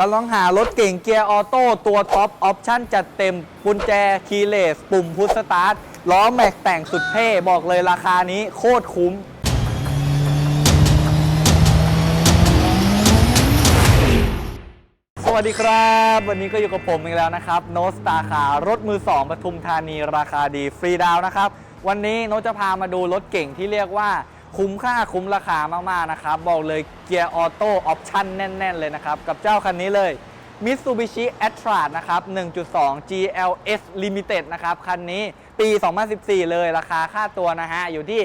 กำลังหารถเก่งเกียร์ออโต้ตัวท็อปออปชั่นจัดเต็มกุญแจคีย์เลส ปุ่มพุชสตาร์ทล้อแม็กแต่งสุดเท่บอกเลยราคานี้โคตรคุ้ม สวัสดีครับ วันนี้ก็อยู่กับผมอีกแล้วนะครับ โนสตาคารถมือ 2ปทุมธานีราคาดีฟรีดาวน์นะครับ วันนี้โนตจะพามาดูรถเก่งที่เรียกว่า คุ้มค่าคุ้มราคามาก ๆ นะครับ บอกเลยเกียร์ออโต้ออปชั่นแน่น ๆ เลยนะครับ กับเจ้าคันนี้เลย Mitsubishi a t r a นะครับ 1.2 GLS Limited นะครับ คันนี้ปี 2014 เลยราคาค่าตัวนะฮะ อยู่ที่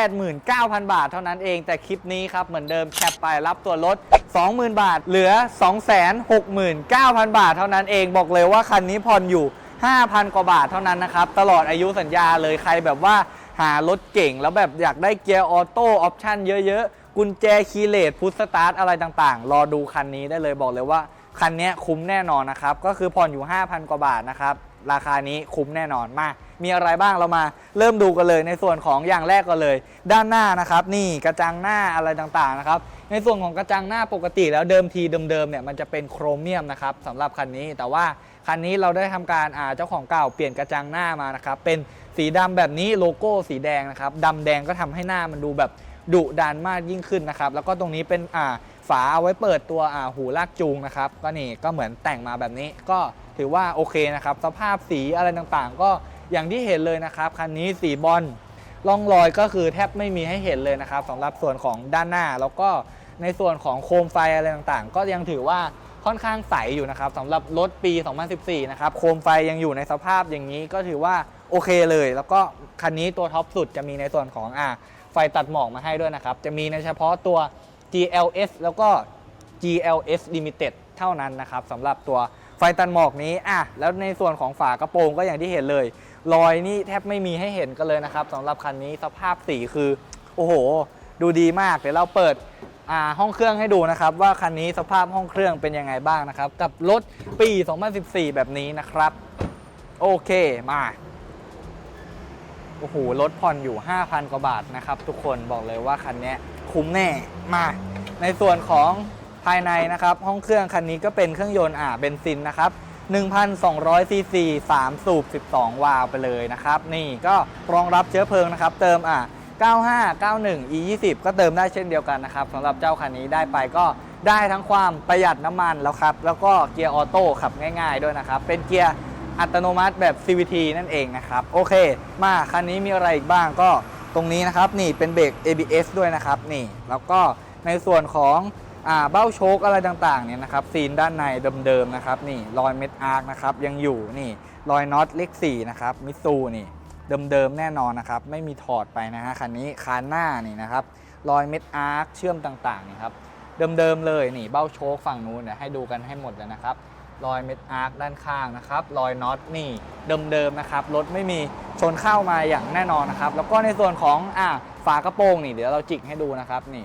289,000 บาทเท่านั้นเอง แต่คลิปนี้ครับ เหมือนเดิมแคปไปรับตัวรถ20,000 บาท เหลือ 269,000 บาทเท่านั้นเองบอกเลยว่าคันนี้ผ่อนอยู่ 5,000 กว่าบาทเท่านั้นนะครับ ตลอดอายุสัญญาเลยใครแบบว่า หารถเก่งแล้วแบบอยากได้เกียร์ออโต้ออปชั่นเยอะๆ กุญแจคีย์เลสพุทสตาร์ทอะไรต่างๆ รอดูคันนี้ได้เลยบอกเลยว่า คันนี้คุ้มแน่นอนนะครับ ก็คือผ่อนอยู่ 5,000 กว่าบาทนะครับ ราคานี้คุ้มแน่นอนมา มีอะไรบ้างเรามา เริ่มดูกันเลยในส่วนของอย่างแรกก็เลย ด้านหน้านะครับ นี่กระจังหน้าอะไรต่างๆนะครับในส่วนของกระจังหน้าปกติแล้วเดิมทีเดิมๆเนี่ยมันจะเป็นโครเมียมนะครับสำหรับคันนี้แต่ว่าคันนี้เราได้ทำการอ่าเจ้าของเก่าเปลี่ยนกระจังหน้ามานะครับเป็น สีดำแบบนี้โลโก้สีแดงนะครับดำแดงก็ทำให้หน้ามันดูแบบดุดันมากยิ่งขึ้นนะครับ แล้วก็ตรงนี้เป็นอ่าฝาเอาไว้เปิดตัวอ่าหูลากจูงนะครับ ก็นี่ก็เหมือนแต่งมาแบบนี้ ก็ถือว่าโอเคนะครับ สภาพสีอะไรต่างๆ ก็อย่างที่เห็นเลยนะครับ คันนี้สีบอลร่องรอยก็คือแทบไม่มีให้เห็นเลยนะครับสำหรับส่วนของด้านหน้า แล้วก็ในส่วนของโคมไฟอะไรต่างๆ ก็ยังถือว่าค่อนข้างใสอยู่นะครับสำหรับรถปี 2014 นะครับ โคมไฟยังอยู่ในสภาพอย่างนี้ก็ถือว่า โอเคเลย แล้วก็คันนี้ตัวท็อปสุดจะมีในส่วนของอ่าไฟตัดหมอกมาให้ด้วยนะครับ จะมีในเฉพาะตัว GLS แล้วก็ GLS Limited เท่านั้นนะครับสำหรับตัวไฟตัดหมอกนี้อะแล้วในส่วนของฝากระโปรงก็อย่างที่เห็นเลย รอยนี่แทบไม่มีให้เห็นกันเลยนะครับสำหรับคันนี้สภาพสีคือ โอ้โห ดูดีมากเดี๋ยวเราเปิดอ่าห้องเครื่องให้ดูนะครับ ว่าคันนี้สภาพห้องเครื่องเป็นยังไงบ้างนะครับ กับรถปี 2014 แบบนี้นะครับ โอเคมา โอ้โหรถผ่อนอยู่ 5,000 กว่าบาทนะครับ ทุกคนบอกเลยว่าคันนี้คุ้มแน่มา ในส่วนของภายในนะครับ ห้องเครื่องคันนี้ก็เป็นเครื่องยนต์อ่าเบนซินนะครับ1,200ซีซี3สูบ 12 วาล์วไปเลยนะครับ นี่ก็รองรับเชื้อเพลิงนะครับ เติมอะ95 91 e 2 0 ก็เติมได้เช่นเดียวกันนะครับสำหรับเจ้าคันนี้ได้ไปก็ได้ทั้งความประหยัดน้ำมันแล้วครับ แล้วก็เกียร์ออโต้ขับง่าย ๆ ด้วยนะครับ เป็นเกียร์ อัตโนมัติแบบ CVT นั่นเองนะครับ โอเค มาคันนี้มีอะไรอีกบ้างก็ตรงนี้นะครับ นี่เป็นเบรก ABS ด้วยนะครับนี่แล้วก็ในส่วนของอ่าเบ้าโชคอะไรต่างๆเนี่ยนะครับซีนด้านในเดิมๆนะครับนี่รอยเม็ดอาร์คนะครับยังอยู่นี่รอยน็อตเลข4นะครับมิซูนี่เดิมๆแน่นอนนะครับไม่มีถอดไปนะฮะคันนี้คานหน้านี่นะครับรอยเม็ดอาร์คเชื่อมต่างๆนี่ครับเดิมๆเลยนี่เบ้าโชคฝั่งนู้นเดี๋ยวให้ดูกันให้หมดเลยนะครับ รอยเม็ดอาร์คด้านข้างนะครับ รอยน็อตนี่เดิมๆนะครับ รถไม่มีชนเข้ามาอย่างแน่นอนนะครับ แล้วก็ในส่วนของอ่าฝากระโปรงนี่เดี๋ยวเราจิกให้ดูนะครับนี่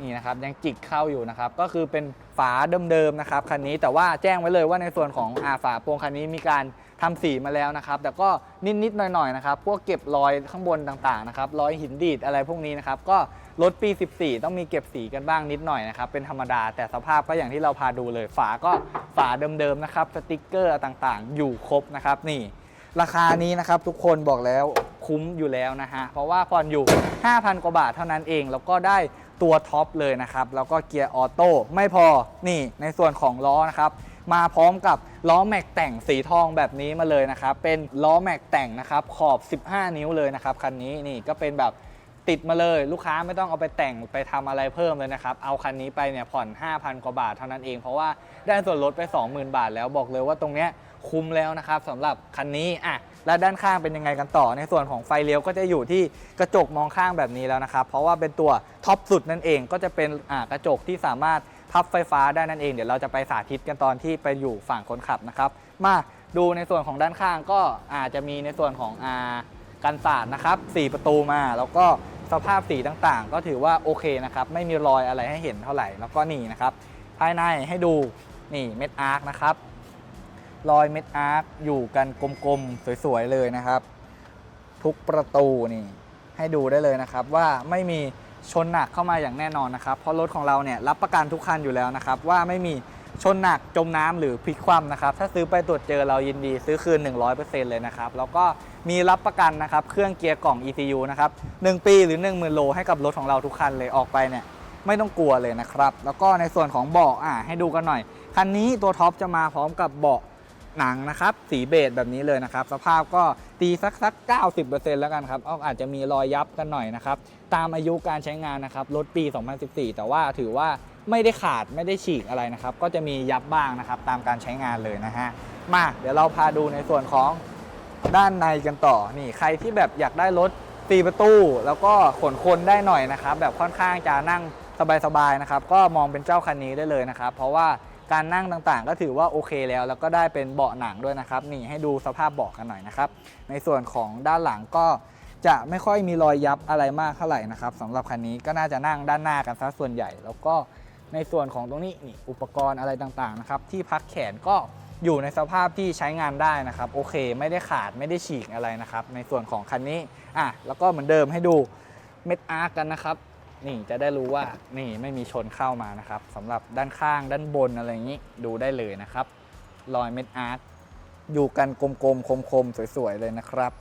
นี่นะครับยังจิกเข้าอยู่นะครับ ก็คือเป็นฝาเดิมๆนะครับคันนี้แต่ว่าแจ้งไว้เลยว่าในส่วนของอาฝาโปรงคันนี้มีการทำสีมาแล้วนะครับ แต่ก็นิดๆหน่อยๆนะครับ พวกเก็บรอยข้างบนต่างๆนะครับรอยหินดีดอะไรพวกนี้นะครับ ก็ รถปี 14 ต้องมีเก็บสีกันบ้างนิดหน่อยนะครับ เป็นธรรมดาแต่สภาพก็อย่างที่เราพาดูเลย ฝาก็ฝาเดิมๆนะครับสติกเกอร์ต่างๆ อยู่ครบนะครับ นี่ ราคานี้นะครับทุกคนบอกแล้วคุ้มอยู่แล้วนะฮะ เพราะว่าผ่อนอยู่ 5,000 กว่าบาทเท่านั้นเอง แล้วก็ได้ตัวท็อปเลยนะครับ แล้วก็เกียร์ออโต้ไม่พอนี่ในส่วนของล้อนะครับ มาพร้อมกับล้อแม็กแต่งสีทองแบบนี้มาเลยนะครับ เป็นล้อแม็กแต่งนะครับขอบ 15 นิ้วเลยนะครับคันนี้นี่ก็เป็นแบบ ติดมาเลยลูกค้าไม่ต้องเอาไปแต่งไปทำอะไรเพิ่มเลยนะครับ เอาคันนี้ไปเนี่ยผ่อน 5,000 กว่าบาทเท่านั้นเอง เพราะว่าได้ส่วนลดไป 20,000 บาทแล้วบอกเลยว่าตรงเนี้ยคุ้มแล้วนะครับสำหรับคันนี้อะแล้วด้านข้างเป็นยังไงกันต่อ ในส่วนของไฟเลี้ยวก็จะอยู่ที่กระจกมองข้างแบบนี้แล้วนะครับเพราะว่าเป็นตัวท็อปสุดนั่นเองก็จะเป็นอ่ากระจกที่สามารถพับไฟฟ้าได้นั่นเองเดี๋ยวเราจะไปสาธิตกันตอนที่ไปอยู่ฝั่งคนขับนะครับมาดูในส่วนของด้านข้างก็อาจจะมีในส่วนของอากันศาสตร์นะครับ4ประตูมาแล้วก็ สภาพสีต่างๆ ก็ถือว่าโอเคนะครับไม่มีรอยอะไรให้เห็นเท่าไหร่แล้วก็นี่นะครับ ภายในให้ดูนี่เม็ดอาร์คนะครับรอยเม็ดอาร์คอยู่กันกลมๆสวยๆเลยนะครับ ทุกประตูนี่ให้ดูได้เลยนะครับ ว่าไม่มีชนหนักเข้ามาอย่างแน่นอนนะครับ เพราะรถของเราเนี่ยรับประกันทุกคันอยู่แล้วนะครับ ว่าไม่มี ชนหนักจมน้ำหรือพลิกคว่ำนะครับ ถ้าซื้อไปตรวจเจอเรายินดี ซื้อคืน 100%เลยนะครับ แล้วก็มีรับประกันนะครับ เครื่องเกียร์กล่อง ECU นะครับ 1 ปีหรือ 10,000 โลให้กับรถของเราทุกคันเลยออกไปเนี่ยไม่ต้องกลัวเลยนะครับ แล้วก็ในส่วนของเบาะอะให้ดูกันหน่อย คันนี้ตัวท็อปจะมาพร้อมกับเบาะหนังนะครับ สีเบจแบบนี้เลยนะครับ สภาพก็ตีสักสัก 90%แล้วกันครับเออาจจะมีรอยยับกันหน่อยนะครับ ตามอายุการใช้งานนะครับ รถปี 2014 แต่ว่าถือว่า ไม่ได้ขาดไม่ได้ฉีกอะไรนะครับ ก็จะมียับบ้างนะครับตามการใช้งานเลยนะฮะมาเดี๋ยวเราพาดูในส่วนของด้านในกันต่อนี่ใครที่แบบอยากได้รถตีประตู แล้วก็ขนคนได้หน่อยนะครับ แบบค่อนข้างจะนั่งสบายๆนะครับ ก็มองเป็นเจ้าคันนี้ได้เลยนะครับ เพราะว่าการนั่งต่างๆ ก็ถือว่าโอเคแล้ว แล้วก็ได้เป็นเบาะหนังด้วยนะครับ นี่ให้ดูสภาพเบาะกันหน่อยนะครับ ในส่วนของด้านหลังก็จะไม่ค่อยมีรอยยับอะไรมากเท่าไหร่นะครับสำหรับคันนี้ก็น่าจะนั่งด้านหน้ากันซะส่วนใหญ่ แล้วก็ ในส่วนของตรงนี้นี่อุปกรณ์อะไรต่างๆนะครับที่พักแขนก็อยู่ในสภาพที่ใช้งานได้นะครับ โอเค ไม่ได้ขาดไม่ได้ฉีกอะไรนะครับ ในส่วนของคันนี้อะแล้วก็เหมือนเดิมให้ดูเม็ดอาร์กกันนะครับนี่จะได้รู้ว่านี่ไม่มีชนเข้ามานะครับสำหรับด้านข้างด้านบนอะไรอย่างนี้ดูได้เลยนะครับรอยเม็ดอาร์ตอยู่กันกลมๆคมๆสวยๆเลยนะครับ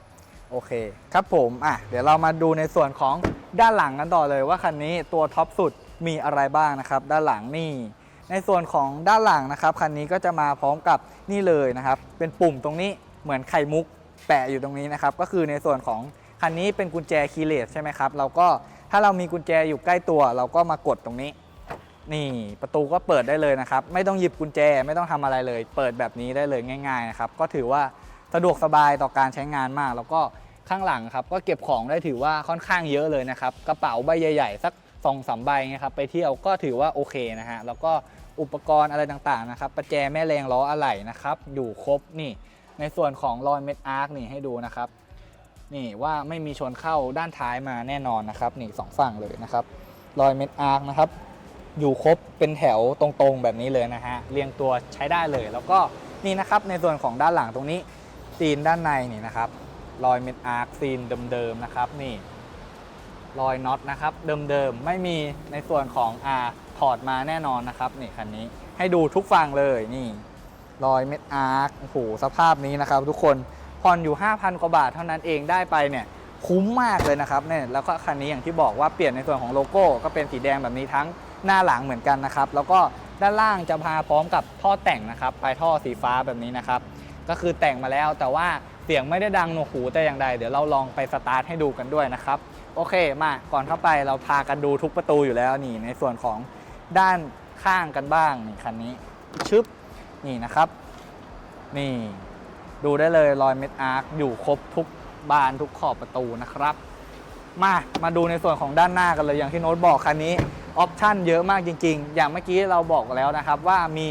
โอเคครับผมอะเดี๋ยวเรามาดูในส่วนของด้านหลังกันต่อเลยว่าคันนี้ตัวท็อปสุด มีอะไรบ้างนะครับ ด้านหลังนี่ ในส่วนของด้านหลังนะครับคันนี้ก็จะมาพร้อมกับนี่เลยนะครับ เป็นปุ่มตรงนี้เหมือนไข่มุกแปะอยู่ตรงนี้นะครับ ก็คือในส่วนของคันนี้เป็นกุญแจคีย์เลสใช่ไหมครับเราก็ถ้าเรามีกุญแจอยู่ใกล้ตัว เราก็มากดตรงนี้ นี่ประตูก็เปิดได้เลยนะครับ ไม่ต้องหยิบกุญแจไม่ต้องทำอะไรเลย เปิดแบบนี้ได้เลยง่าย ๆนะครับ ก็ถือว่าสะดวกสบายต่อการใช้งานมาก แล้วก็ข้างหลังครับก็เก็บของได้ถือว่าค่อนข้างเยอะเลยนะครับ กระเป๋าใบใหญ่ ๆ สัก 2องสามใบนะครับไปเที่ยวก็ถือว่าโอเคนะฮะแล้วก็อุปกรณ์อะไรต่างๆนะครับประแจแม่แรงล้ออะไหล่นะครับอยู่ครบนี่ ในส่วนของรอยเม็ดอาร์คนี่ให้ดูนะครับนี่ว่าไม่มีชนเข้าด้านท้ายมาแน่นอนนะครับนี่สองฝั่งเลยนะครับรอยเม็ดอาร์คนะครับอยู่ครบเป็นแถวตรงๆแบบนี้เลยนะฮะเรียงตัวใช้ได้เลย แล้วก็นี่นะครับในส่วนของด้านหลังตรงนี้ซีนด้านในนี่นะครับรอยเม็ดอาร์คซีนเดิมๆนะครับนี่ รอยน็อตนะครับเดิมๆ ไม่มีในส่วนของอาถอดมาแน่นอนนะครับนี่คันนี้ให้ดูทุกฝั่งเลยนี่ รอยเม็ดอาร์คโอ้โหสภาพนี้นะครับ ทุกคนผ่อนอยู่ 5,000 กว่าบาทเท่านั้นเองได้ไปเนี่ยคุ้มมากเลยนะครับเนี่ยแล้วก็คันนี้อย่างที่บอกว่าเปลี่ยนในส่วนของโลโก้ก็เป็นสีแดงแบบนี้ทั้งหน้าหลังเหมือนกันนะครับ แล้วก็ด้านล่างจะพาพร้อมกับท่อแต่งนะครับปลายท่อสีฟ้าแบบนี้นะครับ ก็คือแต่งมาแล้วแต่ว่าเสียงไม่ได้ดังหนวกหูแต่อย่างใด เดี๋ยวเราลองไปสตาร์ทให้ดูกันด้วยนะครับ โอเคมาก่อนเข้าไปเราพากันดูทุกประตูอยู่แล้วนี่ในส่วนของด้านข้างกันบ้างนี่คันนี้ชึบนี่นะครับ นี่ ดูได้เลยรอยเม็ดอาร์คอยู่ครบทุกบานทุกขอบประตูนะครับ มามาดูในส่วนของด้านหน้ากันเลยอย่างที่โน้ตบอกคันนี้ออปชั่นเยอะมากจริง ๆ อย่างเมื่อกี้เราบอกแล้วนะครับ ว่ามี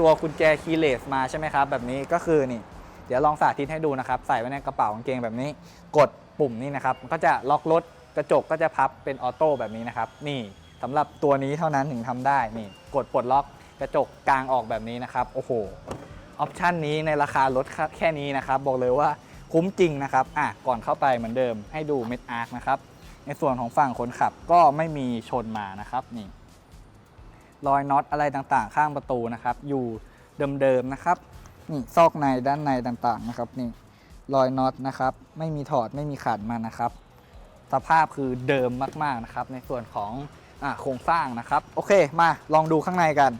ตัวกุญแจคีย์เลสมาใช่ไหมครับ แบบนี้ก็คือนี่ เดี๋ยวลองสาธิตให้ดูนะครับ ใส่ไว้ในกระเป๋ากางเกงแบบนี้ กด ปุ่มนี้นะครับมันก็จะล็อกรถกระจกก็จะพับเป็นออโต้แบบนี้นะครับ นี่สำหรับตัวนี้เท่านั้นถึงทำได้นี่ กดปลดล็อกกระจกกลางออกแบบนี้นะครับ โอ้โหออปชันนี้ในราคารถแค่นี้นะครับ บอกเลยว่าคุ้มจริงนะครับอะก่อนเข้าไปเหมือนเดิมให้ดูเม็ดอาร์คนะครับ ในส่วนของฝั่งคนขับก็ไม่มีชนมานะครับนี่รอยน็อตอะไรต่างๆ ข้างประตูนะครับ อยู่เดิมๆนะครับนี่ซอกในด้านในต่างๆนะครับนี่ รอยน็อตนะครับ ไม่มีถอดไม่มีขัดมานะครับ สภาพคือเดิมมากๆนะครับ ในส่วนของอโครงสร้างนะครับ โอเคมาลองดูข้างในกัน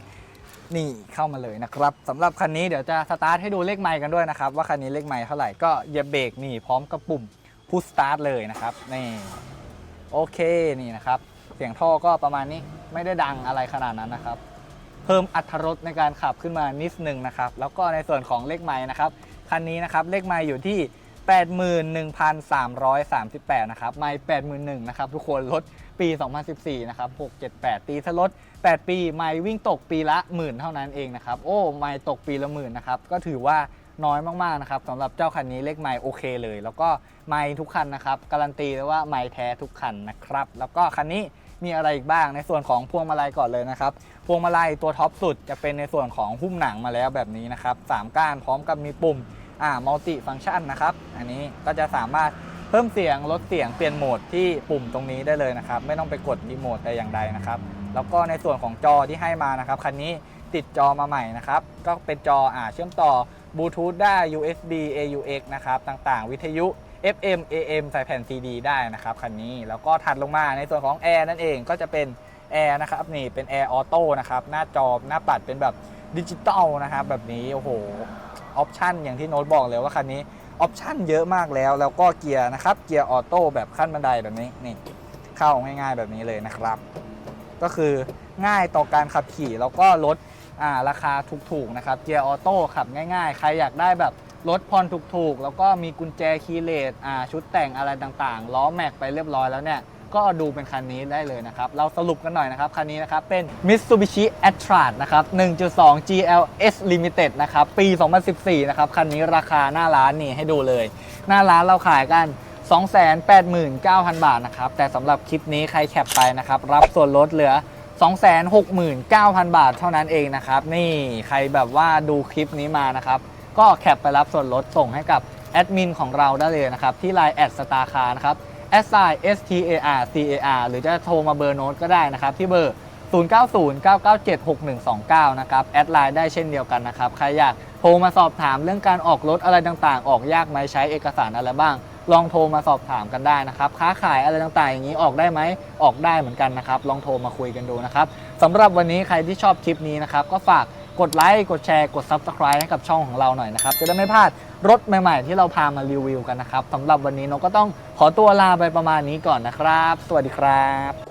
นี่เข้ามาเลยนะครับสำหรับคันนี้เดี๋ยวจะสตาร์ทให้ดูเลขไมค์กันด้วยนะครับ ว่าคันนี้เลขไมค์เท่าไหร่ก็เหยียบเบรกนี่พร้อมกับปุ่มพุชสตาร์ทเลยนะครับนี่โอเคนี่นะครับ เสียงท่อก็ประมาณนี้ไม่ได้ดังอะไรขนาดนั้นนะครับ เพิ่มอัตรสในการขับขึ้นมานิดนึงนะครับ แล้วก็ในส่วนของเลขไม้นะครับ คันนี้นะครับเลขไม้อยู่ที่ 81,338 นะครับไม้81,000นะครับทุกคนรถปี 2014 นะครับ 678 ตีซะรถ8ปี ไม้วิ่งตกปีละหมื่นเท่านั้นเองนะครับ โอ้ ไม้ตกปีละหมื่นนะครับ ก็ถือว่าน้อยมาก ๆ นะครับสำหรับเจ้าคันนี้เลขไม้โอเคเลย แล้วก็ไม้ทุกคันนะครับ การันตีเลยว่าไม้แท้ทุกคันนะครับ แล้วก็คันนี้มีอะไรอีกบ้างในส่วนของพวงมาลัยก่อนเลยนะครับ พวงมาลัยตัวท็อปสุดจะเป็นในส่วนของหุ้มหนังมาแล้วแบบนี้นะครับสามก้านพร้อมกับมีปุ่ม อ่ามัลติฟังก์ชันนะครับ อันนี้ก็จะสามารถเพิ่มเสียงลดเสียงเปลี่ยนโหมดที่ปุ่มตรงนี้ได้เลยนะครับ ไม่ต้องไปกดรีโมทแต่อย่างใดนะครับ แล้วก็ในส่วนของจอที่ให้มานะครับคันนี้ติดจอมาใหม่นะครับ ก็เป็นจออ่าเชื่อมต่อบลูทูธได้ USB AUX นะครับ ต่างๆ วิทยุ FM AM ใส่แผ่น CD ได้นะครับคันนี้แล้วก็ถัดลงมาในส่วนของแอร์นั่นเองก็จะเป็นแอร์นะครับนี่เป็นแอร์ออโต้นะครับหน้าจอหน้าปัดเป็นแบบดิจิตอลนะครับแบบนี้โอ้โห ออปชันอย่างที่โน้ตบอกเลยว่าคันนี้ออปชันเยอะมากแล้ว แล้วก็เกียร์นะครับ เกียร์ออโต้แบบขั้นบันไดแบบนี้นี่เข้าง่ายๆแบบนี้เลยนะครับ ก็คือง่ายต่อการขับขี่แล้วก็ลดราคาถูกๆนะครับ เกียร์ออโต้ขับง่ายๆ ใครอยากได้แบบรถผ่อนถูกๆ แล้วก็มีกุญแจคีย์เลสชุดแต่งอะไรต่างๆ ล้อแม็กไปเรียบร้อยแล้วเนี่ย ก็ดูเป็นคันนี้ได้เลยนะครับ เราสรุปกันหน่อยนะครับ คันนี้นะครับ เป็น Mitsubishi a t r a นะครับ 1.2 GLS Limited นะครับ ปี 2014 นะครับ คันนี้ราคาหน้าร้านนี่ให้ดูเลย หน้าร้านเราขายกัน289,000 บาทนะครับ แต่สำหรับคลิปนี้ใครแคปไปนะครับ รับส่วนลดเหลือ 269,000 บาทเท่านั้นเองนะครับ นี่ใครแบบว่าดูคลิปนี้มานะครับ ก็แคปไปรับส่วนลดส่งให้กับแอดมินของเราได้เลยนะครับ ที่ Line แอดสตาร์คานะครับ s i s t a r c a r หรือจะโทรมาเบอร์โน้ตก็ได้นะครับ ที่เบอร์ 0909976129 นะครับ แอดไลน์ได้เช่นเดียวกันนะครับ ใครอยากโทรมาสอบถามเรื่องการออกรถอะไรต่างๆ ออกยากไหมใช้เอกสารอะไรบ้าง ลองโทรมาสอบถามกันได้นะครับ ค้าขายอะไรต่างๆ อย่างนี้ออกได้ไหมออกได้เหมือนกันนะครับ ลองโทรมาคุยกันดูนะครับสำหรับวันนี้ใครที่ชอบคลิปนี้นะครับก็ฝาก กดไลค์กดแชร์กด Subscribe ให้กับช่องของเราหน่อยนะครับ จะได้ไม่พลาดรถใหม่ๆ ที่เราพามารีวิวกันนะครับสำหรับวันนี้นกก็ต้องขอตัวลาไปประมาณนี้ก่อนนะครับ สวัสดีครับ